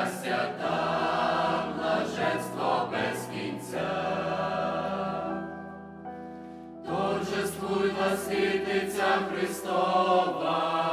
щастя блаженство без кінця, торжествуй, насвітиця Христова.